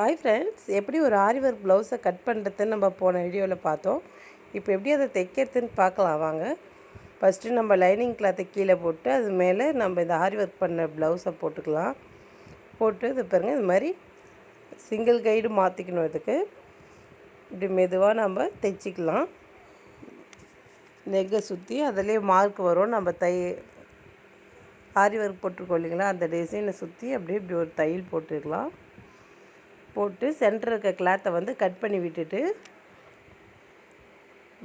Hi friends எப்படி ஒரு ஆரி work ப்ளவுஸை கட் பண்ணுறதுன்னு நம்ம போன வீடியோவில் பார்த்தோம். இப்போ எப்படி அதை தைக்கிறதுன்னு பார்க்கலாம் வாங்க. ஃபஸ்ட்டு நம்ம லைனிங் கிளாத்தை கீழே போட்டு அது மேலே நம்ம இந்த ஆரி ஒர்க் பண்ண ப்ளவுஸை போட்டுக்கலாம். போட்டு இது பாருங்கள் இது மாதிரி சிங்கிள் கைடு மாற்றிக்கணும் இதுக்கு. இப்படி மெதுவாக நம்ம தைச்சிக்கலாம். நெக்கை சுற்றி அதிலே மார்க் வரும். நம்ம தை ஆரி ஒர்க் போட்டிருக்கோம் இல்லைங்களா? அந்த டிசைனை சுற்றி அப்படியே இப்படி ஒரு தையல் போட்டுக்கலாம். போட்டு சென்டர் இருக்க கிளாத்தை வந்து கட் பண்ணி விட்டுட்டு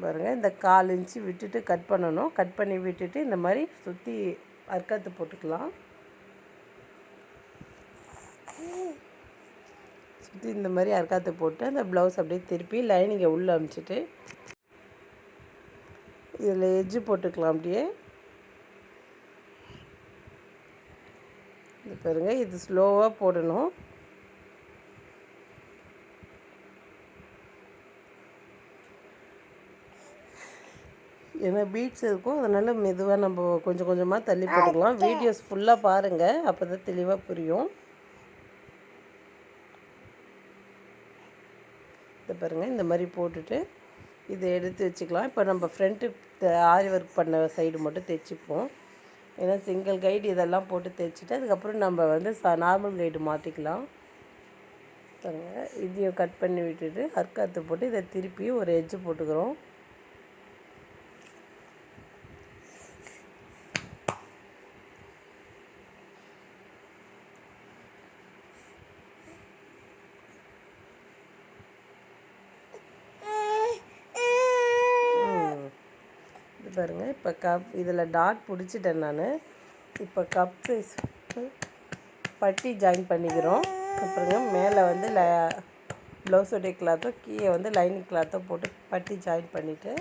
பாருங்கள் இந்த கால் இன்ச்சு விட்டுட்டு கட் பண்ணணும். கட் பண்ணி விட்டுட்டு இந்த மாதிரி சுற்றி அர்க்கத்து போட்டுக்கலாம். சுற்றி இந்த மாதிரி அர்க்காத்து போட்டு அந்த ப்ளவுஸ் அப்படியே திருப்பி லைனிங்கை உள்ளே அமிச்சிட்டு இதில் எஜ்ஜு போட்டுக்கலாம் அப்படியே. இது பாருங்கள் இது ஸ்லோவாக போடணும். ஏன்னா பீட்ஸ் இருக்கும். அதனால் மெதுவாக நம்ம கொஞ்சம் கொஞ்சமாக தள்ளி போட்டுக்கலாம். வீடியோஸ் ஃபுல்லாக பாருங்கள் அப்போ தான் தெளிவாக புரியும். இதை பாருங்கள் இந்த மாதிரி போட்டுட்டு இதை எடுத்து வச்சுக்கலாம். இப்போ நம்ம ஃப்ரண்ட்டு ஆரி ஒர்க் பண்ண சைடு மட்டும் தைச்சிப்போம் ஏன்னா சிங்கிள் கைடு இதெல்லாம் போட்டு தைச்சிட்டு அதுக்கப்புறம் நம்ம வந்து ச நார்மல் கைடு மாற்றிக்கலாம் பாருங்கள் இதையும் கட் பண்ணி விட்டுட்டு அர்க்காத்து போட்டு இதை திருப்பி ஒரு எஜ்ஜு போட்டுக்கிறோம். பாருங்கள் இப்போ கப் இதில் டாட் பிடிச்சிட்டேன் நான். இப்போ கப் சைஸ் பட்டி ஜாயின் பண்ணிக்கிறோம். அப்புறங்க மேலே வந்து ல ப்ளவுஸோடைய கிளாத்தோ கீழே வந்து லைனிங் கிளாத்தோ போட்டு பட்டி ஜாயின் பண்ணிவிட்டு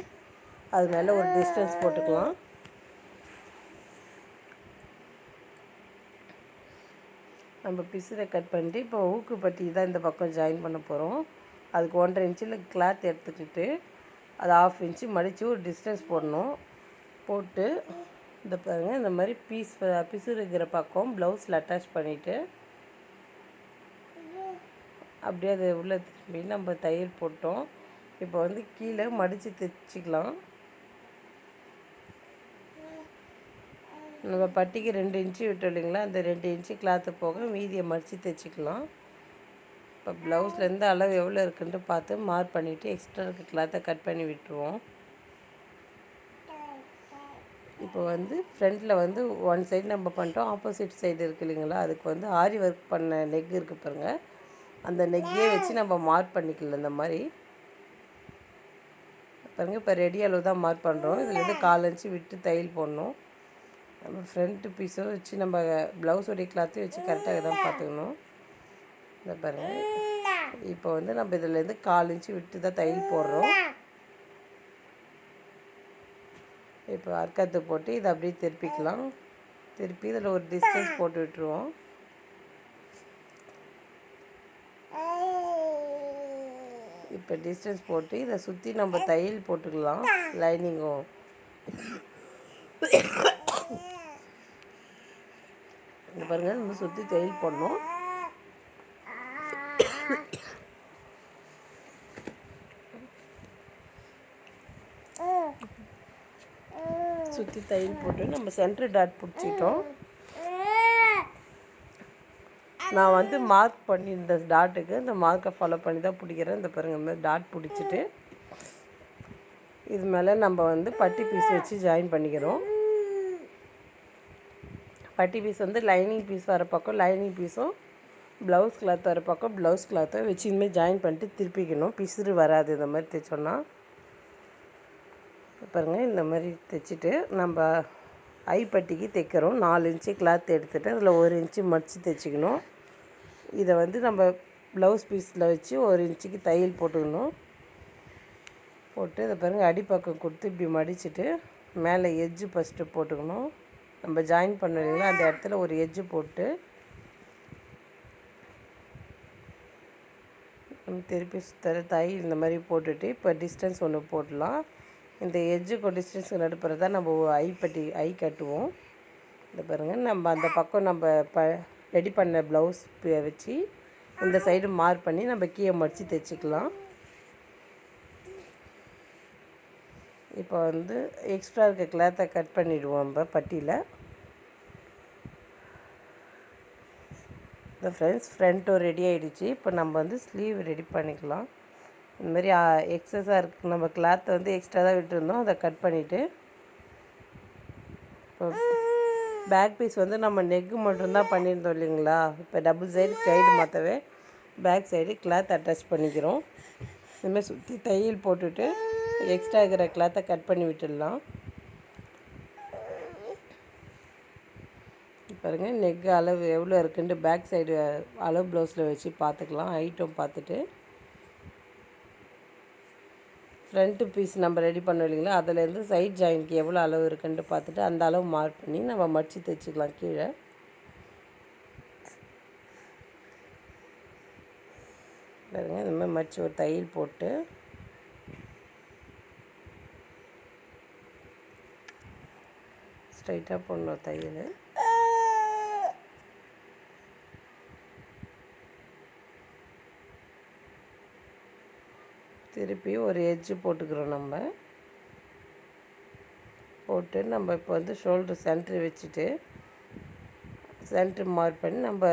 அது மேலே ஒரு டிஸ்டன்ஸ் போட்டுக்கலாம். நம்ம பிசுரை கட் பண்ணிட்டு இப்போ ஊக்கு பட்டி தான் இந்த பக்கம் ஜாயின் பண்ண போகிறோம் அதுக்கு ஒன்றரை இன்ச்சில் கிளாத் எடுத்துக்கிட்டு அது ஆஃப் இன்ச்சு மடித்து ஒரு டிஸ்டன்ஸ் போடணும். போட்டு இந்த பாருங்கள் இந்த மாதிரி பீஸ் பிசு இருக்கிற பக்கம் ப்ளவுஸில் அட்டாச் பண்ணிவிட்டு அப்படியே அதை உள்ளே திரும்பி நம்ம தையல் போட்டோம். இப்போ வந்து கீழே மடித்து தைச்சிக்கலாம். நம்ம பட்டிக்கு ரெண்டு இன்ச்சு விட்டோம் இல்லைங்களா? அந்த ரெண்டு இன்ச்சு கிளாத்து போக மீதியை மடித்து தைச்சிக்கலாம். இப்போ ப்ளவுஸில் அளவு எவ்வளோ இருக்குன்ட்டு பார்த்து மார்க் பண்ணிவிட்டு எக்ஸ்ட்ரா இருக்க கிளாத்தை கட் பண்ணி விட்டுருவோம். இப்போ வந்து ஃப்ரண்ட்டில் வந்து ஒன் சைடு நம்ம பண்ணிட்டோம். ஆப்போசிட் சைடு இருக்குது இல்லைங்களா? அதுக்கு வந்து ஆரி ஒர்க் பண்ண நெக் இருக்குது பாருங்கள் அந்த நெக்கையே வச்சு நம்ம மார்க் பண்ணிக்கல இந்த மாதிரி. பாருங்கள் இப்போ ரெடி அளவு தான் மார்க் பண்ணுறோம் இதில் வந்து கால் விட்டு தையல் போடணும். நம்ம ஃப்ரண்ட்டு பீஸும் வச்சு நம்ம ப்ளவுஸோடைய கிளாத்தையும் வச்சு கரெக்டாக தான் பார்த்துக்கணும். இந்த பாருங்கள் இப்போ வந்து நம்ம இதிலேருந்து கால் இன்ச்சு விட்டு தான் தையல் போடுறோம். இப்போ அர்க்கத்தை போட்டு இதை அப்படியே திருப்பிக்கலாம். திருப்பி இதில் ஒரு டிஸ்டன்ஸ் போட்டு விட்டுருவோம். இப்போ டிஸ்டன்ஸ் போட்டு இதை சுற்றி நம்ம தையல் போட்டுக்கலாம். லைனிங்கும் இங்கே பாருங்கள் நம்ம சுற்றி தையல் போடணும். சுற்றி தையல் போட்டு நம்ம சென்ட்ரு டாட் பிடிச்சிட்டோம். நான் வந்து மார்க் பண்ணி இந்த டாட்டுக்கு இந்த மார்க்கை ஃபாலோ பண்ணி தான் பிடிக்கிறேன். இந்த பாருங்கள் இந்த மாதிரி டாட் பிடிச்சிட்டு. இது மேலே நம்ம வந்து பட்டி பீஸ் வச்சு ஜாயின் பண்ணிக்கிறோம். பட்டி பீஸ் வந்து லைனிங் பீஸ் வர பக்கம் லைனிங் பீஸும் ப்ளவுஸ் கிளாத் வர பக்கம் ப்ளவுஸ் கிளாத்தும் வச்சு இனிமேல் ஜாயின் பண்ணிட்டு திருப்பிக்கணும். பிசுறு வராது இந்த மாதிரி தைச்சோன்னா பாருங்கள் இந்த மாதிரி தைச்சிட்டு நம்ம ஐப்பட்டிக்கு தைக்கிறோம். நாலு இன்ச்சு கிளாத் எடுத்துகிட்டு அதில் ஒரு இன்ச்சு மடித்து தைச்சிக்கணும். இதை வந்து நம்ம ப்ளவுஸ் பீஸில் வச்சு ஒரு இன்ச்சுக்கு தையல் போட்டுக்கணும். போட்டு இதை பாருங்கள் அடிப்பக்கம் கொடுத்து இப்படி மடிச்சுட்டு மேலே எஜ்ஜு ஃபஸ்ட்டு போட்டுக்கணும். நம்ம ஜாயின் பண்ணீங்களா அந்த இடத்துல ஒரு எஜ்ஜு போட்டு திருப்பி சுத்தர தையல் இந்த மாதிரி போட்டுட்டு இப்போ டிஸ்டன்ஸ் ஒன்று போடலாம். இந்த எஜ்ஜுக்கு டிஸ்டன்ஸுக்கு நடுப்புற தான் நம்ம ஐ பட்டி ஐ கட்டுவோம். இந்த பாருங்கள் நம்ம அந்த பக்கம் நம்ம ப ரெடி பண்ண ப்ளவுஸ் வச்சு இந்த சைடு மார்க் பண்ணி நம்ம கீழே மடித்து தைச்சிக்கலாம். இப்போ வந்து எக்ஸ்ட்ரா இருக்க கிளாத்தை கட் பண்ணிவிடுவோம் நம்ம பட்டியில். இந்த ஃப்ரெண்ட்ஸ் ஃப்ரண்ட்டும் ரெடி ஆகிடுச்சு இப்போ நம்ம வந்து ஸ்லீவ் ரெடி பண்ணிக்கலாம். இந்த மாதிரி எக்ஸஸாக இருக்குது நம்ம கிளாத்தை வந்து எக்ஸ்ட்ரா தான் விட்டுருந்தோம். அதை கட் பண்ணிவிட்டு இப்போ பேக் பீஸ் வந்து நம்ம நெக்கு மட்டும்தான் பண்ணியிருந்தோம் இல்லைங்களா? இப்போ டபுள் சைடு சைடு மாற்றவே பேக் சைடு கிளாத் அட்டாச் பண்ணிக்கிறோம். இதுமாதிரி சுற்றி தையல் போட்டுட்டு எக்ஸ்ட்ரா இருக்கிற கிளாத்தை கட் பண்ணி விட்டுடலாம். பாருங்கள் நெக் அளவு எவ்வளோ இருக்குன்ட்டு பேக் சைடு அளவு ப்ளவுஸில் வச்சு பார்த்துக்கலாம். ஹைட்டும் பார்த்துட்டு. ஃப்ரண்ட்டு பீஸ் நம்ம ரெடி பண்ணோம் இல்லைங்களா? அதுலேருந்து சைட் ஜாயின்க்கு எவ்வளோ அளவு இருக்குன்ட்டு பார்த்துட்டு அந்த அளவு மார்க் பண்ணி நம்ம மடித்து தைச்சிக்கலாம் கீழே. பாருங்க இந்த மாதிரி மடித்து ஒரு தையல் போட்டு. ஸ்ட்ரைட்டாக போடணும் தையல். திருப்பி ஒரு எட்ஜு போட்டுக்கிறோம் நம்ம. போட்டு நம்ம இப்போ வந்து ஷோல்டர் சென்ட்ரு வச்சுட்டு சென்ட்ரு மார்க் பண்ணி நம்ம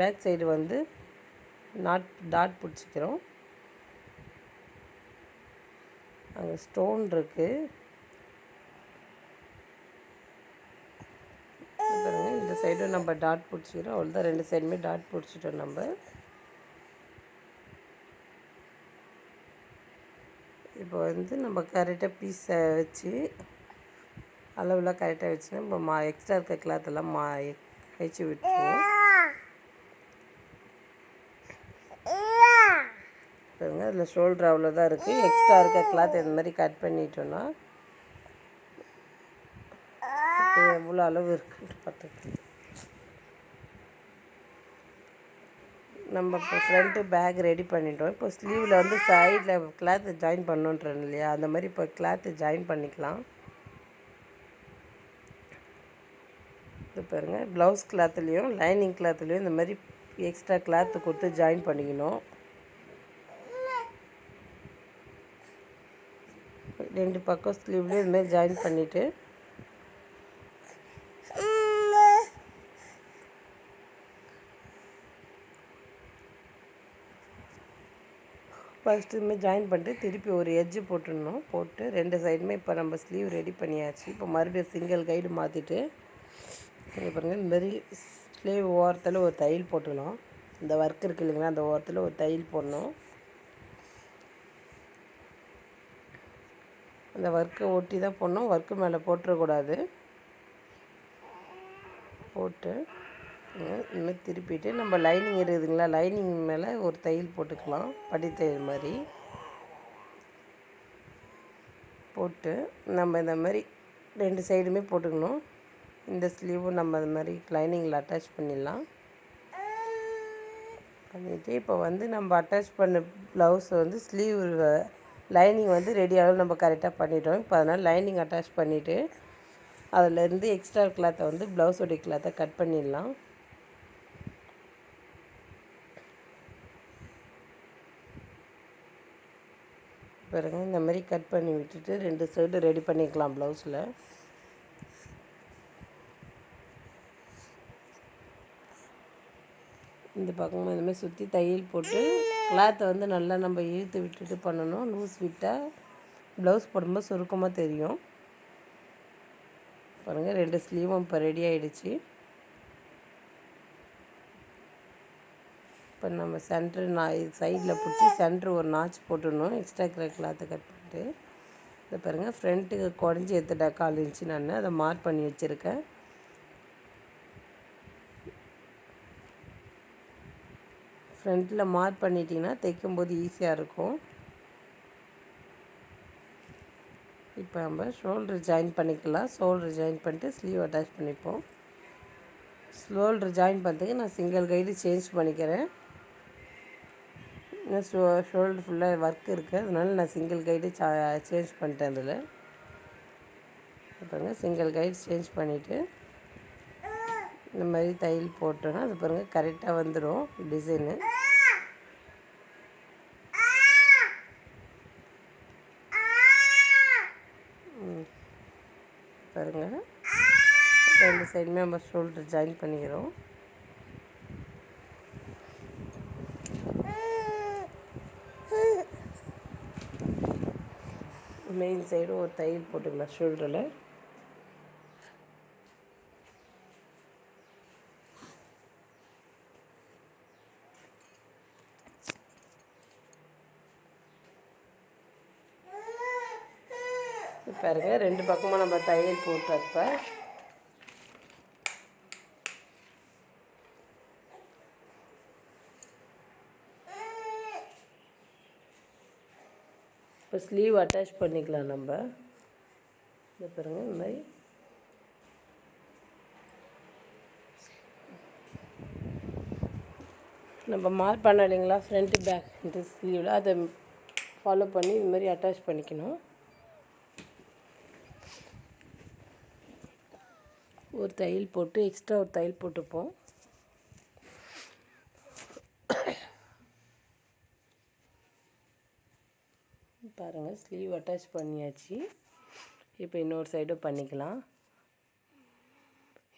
பேக் சைடு வந்து நாட் டாட் பிடிச்சிக்கிறோம். அங்கே ஸ்டோன் இருக்குது இந்த சைடும் நம்ம டாட் பிடிச்சிக்கிறோம். அவ்வளோதான் ரெண்டு சைடுமே டாட் பிடிச்சிட்டோம் நம்ம. இப்போ வந்து நம்ம கரெக்டாக பீஸை வச்சு அளவுலாம் கரெக்டாக வச்சு நம்ம மா எக்ஸ்ட்ரா இருக்க கிளாத்தெல்லாம் மா கழிச்சு விட்டுருவோம். பாருங்க அதில் ஷோல்டர் அவ்வளோதான் இருக்குது எக்ஸ்ட்ரா இருக்க கிளாத் இந்த மாதிரி கட் பண்ணிட்டோன்னா எவ்வளோ அளவு இருக்குன்ட்டு பார்த்துக்கலாம் நம்ம இப்போ ஃப்ரண்ட்டு பேக் ரெடி பண்ணிட்டோம். இப்போ ஸ்லீவில் வந்து சைடில் கிளாத்து ஜாயின் பண்ணோன்றேன் இல்லையா? அந்த மாதிரி இப்போ கிளாத்து ஜாயின் பண்ணிக்கலாம். இது பாருங்கள் ப்ளவுஸ் கிளாத்துலேயும் லைனிங் கிளாத்துலேயும் இந்த மாதிரி எக்ஸ்ட்ரா கிளாத்து கொடுத்து ஜாயின் பண்ணிக்கணும். ரெண்டு பக்கம் ஸ்லீவ்லேயும் இதுமாதிரி ஜாயின் பண்ணிவிட்டு ஃபஸ்ட்டு இதுமாதிரி ஜாயின் பண்ணிட்டு திருப்பி ஒரு எட்ஜு போட்டுடணும். போட்டு ரெண்டு சைடுமே இப்போ நம்ம ஸ்லீவ் ரெடி பண்ணியாச்சு. இப்போ மறுபடியும் சிங்கிள் கைடு மாற்றிட்டு இங்கே பாருங்கள் இந்த மாதிரி ஸ்லீவ் ஓரத்தில் ஒரு தையல் போட்டுக்கலாம் இந்த ஒர்க் இருக்கு இல்லைங்களா அந்த ஓரத்தில் ஒரு தையல் போடணும். அந்த ஒர்க்கை ஒட்டி தான் போடணும். ஒர்க்கு மேலே போட்டுறக்கூடாது. போட்டு இந்தமாதிரி திருப்பிட்டு நம்ம லைனிங் இருக்குதுங்களா லைனிங் மேலே ஒரு தையல் போட்டுக்கலாம். படி தையல் மாதிரி. போட்டு நம்ம இந்த மாதிரி ரெண்டு சைடுமே போட்டுக்கணும். இந்த ஸ்லீவும் நம்ம அது மாதிரி லைனிங்கில் அட்டாச் பண்ணிடலாம். பண்ணிவிட்டு இப்போ வந்து நம்ம அட்டாச் பண்ண ப்ளவுஸ் வந்து ஸ்லீவ் லைனிங் வந்து ரெடி ஆகும் நம்ம கரெக்டாக பண்ணிட்டோம். இப்போ அதனால் லைனிங் அட்டாச் பண்ணிவிட்டு அதிலேருந்து எக்ஸ்ட்ரா கிளாத்தை வந்து ப்ளவுஸோடைய கிளாத்தை கட் பண்ணிடலாம். பாருங்கள் இந்த மாதிரி கட் பண்ணி விட்டுட்டு ரெண்டு சைடு ரெடி பண்ணிக்கலாம் ப்ளவுஸில் இந்த பக்கமும் இந்தமாதிரி சுற்றி தையல் போட்டு கிளாத்தை வந்து நல்லா நம்ம இழுத்து விட்டுட்டு பண்ணணும். லூஸ் விட்டால் ப்ளவுஸ் போடும்போது சுருக்கமாக தெரியும். பாருங்கள் ரெண்டு ஸ்லீவும் இப்போ ரெடி ஆகிடுச்சி இப்போ நம்ம சென்ட்ரு நான் சைடில் பிடிச்சி சென்ட்ரு ஒரு நாச் போட்டுடணும். எக்ஸ்ட்ரா கிரே கிளாத்தை கட் பண்ணிட்டு. இதை பாருங்கள் ஃப்ரண்ட்டுக்கு குடஞ்சி எடுத்துட்டா கால் இன்ச்சு நான். அதை மார்க் பண்ணி வச்சுருக்கேன். ஃப்ரண்ட்டில் மார்க் பண்ணிட்டீங்கன்னா தைக்கும்போது ஈஸியாக இருக்கும். இப்போ நம்ம ஷோல்டர் ஜாயின் பண்ணிக்கலாம். ஷோல்டர் ஜாயின் பண்ணிட்டு ஸ்லீவ் அட்டாச் பண்ணிப்போம். ஷோல்டர் ஜாயின் பண்ணுறதுக்கு நான் சிங்கிள் கைடு சேஞ்ச் பண்ணிக்கிறேன். இன்னும் ஷோ ஷோல்டர் ஃபுல்லாக ஒர்க் இருக்குது அதனால நான் சிங்கிள் கைடு சா சேஞ்ச் பண்ணிட்டேன் அதில். பாருங்கள் சிங்கிள் கைடு சேஞ்ச் பண்ணிவிட்டு இந்த மாதிரி தையல் போட்டோன்னா அது பாருங்கள் கரெக்டாக வந்துடும் டிசைனு பாருங்கள் ரெண்டு சைடுமே நம்ம ஷோல்டர் ஜாயின் பண்ணிக்கிறோம். மெயின் சைடு ஒரு தையல் போட்டுக்கலாம் ஷோல்டரில் பாருங்க ரெண்டு பக்கமும் நம்ம தையல் போட்டுறப்ப இப்போ ஸ்லீவ் அட்டாச் பண்ணிக்கலாம் நம்ம. இந்த பாருங்க இந்த மாதிரி. நம்ம மார்க் பண்ண இல்லைங்களா ஃப்ரண்ட்டு பேக் இந்த ஸ்லீவில் அதை ஃபாலோ பண்ணி இது மாதிரி அட்டாச் பண்ணிக்கணும். ஒரு தையல் போட்டு எக்ஸ்ட்ரா ஒரு தையல் போட்டுப்போம். பாருங்கள் ஸ்லீவ் அட்டாச் பண்ணியாச்சு. இப்போ இன்னொரு சைடும் பண்ணிக்கலாம்.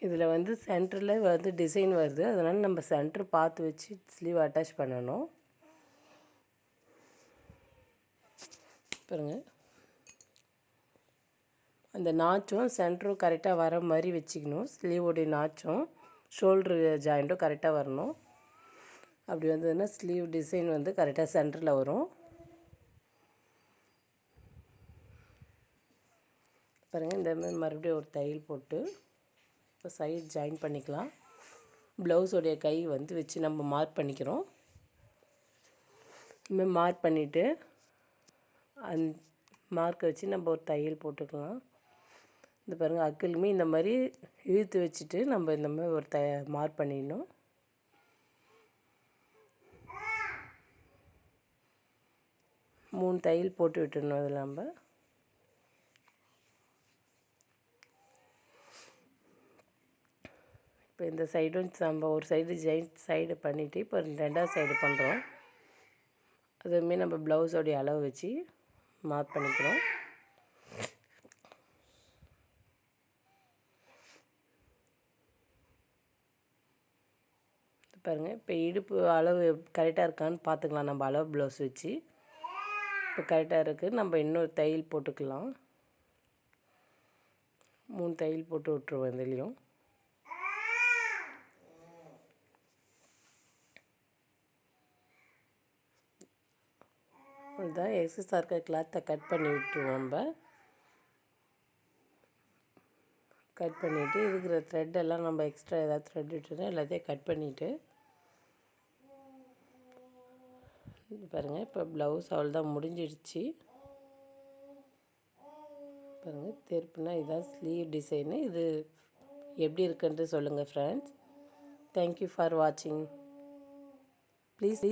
இதில் வந்து சென்டரில் வந்து டிசைன் வருது. அதனால் நம்ம சென்டர் பார்த்து வச்சு ஸ்லீவ் அட்டாச் பண்ணணும். பாருங்கள் அந்த நாச்சும் சென்டரும் கரெக்டாக வர மாதிரி வச்சுக்கணும். ஸ்லீவோடைய நாச்சும் ஷோல்ட்ரு ஜாயிண்ட்டும் கரெக்டாக வரணும். அப்படி வந்ததுன்னா ஸ்லீவ் டிசைன் வந்து கரெக்டாக சென்டரில் வரும். பாருங்கள் இந்த மாதிரி மறுபடியும் ஒரு தையல் போட்டு இப்போ சைட் ஜாயின் பண்ணிக்கலாம். ப்ளவுஸோடைய கை வந்து வச்சு நம்ம மார்க் பண்ணிக்கிறோம். இதுமாதிரி மார்க் பண்ணிவிட்டு அந் மார்க்கை வச்சு நம்ம ஒரு தையல் போட்டுக்கலாம். இந்த பாருங்கள் அக்கிலுமே இந்த மாதிரி இழுத்து வச்சுட்டு நம்ம இந்த மாதிரி ஒரு த மார்க் பண்ணிடணும். மூணு தையல் போட்டு விட்டுடணும் அதில் நம்ம. இப்போ இந்த சைடும் நம்ம ஒரு சைடு ஜெயின் சைடு பண்ணிவிட்டு இப்போ ரெண்டாவது சைடு பண்ணுறோம் அதுவுமே நம்ம ப்ளவுஸோடைய அளவு வச்சு மார்க் பண்ணிக்கிறோம். பாருங்கள் இப்போ இடுப்பு அளவு கரெக்டாக இருக்கான்னு பார்த்துக்கலாம். நம்ம அளவு ப்ளவுஸ் வச்சு. இப்போ கரெக்டாக இருக்குது நம்ம இன்னொரு தையல் போட்டுக்கலாம். மூணு தையல் போட்டு விட்ருவோம் இதுலேயும். இந்த எக்ஸஸாக இருக்க கிளாத்தை கட் பண்ணி விட்டுருவோம் நம்ம. கட் பண்ணிவிட்டு இருக்கிற த்ரெட்டெல்லாம் நம்ம எக்ஸ்ட்ரா ஏதாவது த்ரெட் விட்டுனா எல்லாத்தையும் கட் பண்ணிவிட்டு பாருங்கள் இப்போ ப்ளவுஸ் அவள் தான் முடிஞ்சிடுச்சு. பாருங்கள் திருப்பினா இதுதான் ஸ்லீவ் டிசைனு இது எப்படி இருக்குன்ட்டு சொல்லுங்கள் ஃப்ரெண்ட்ஸ் தேங்க்யூ ஃபார் வாட்சிங் ப்ளீஸ்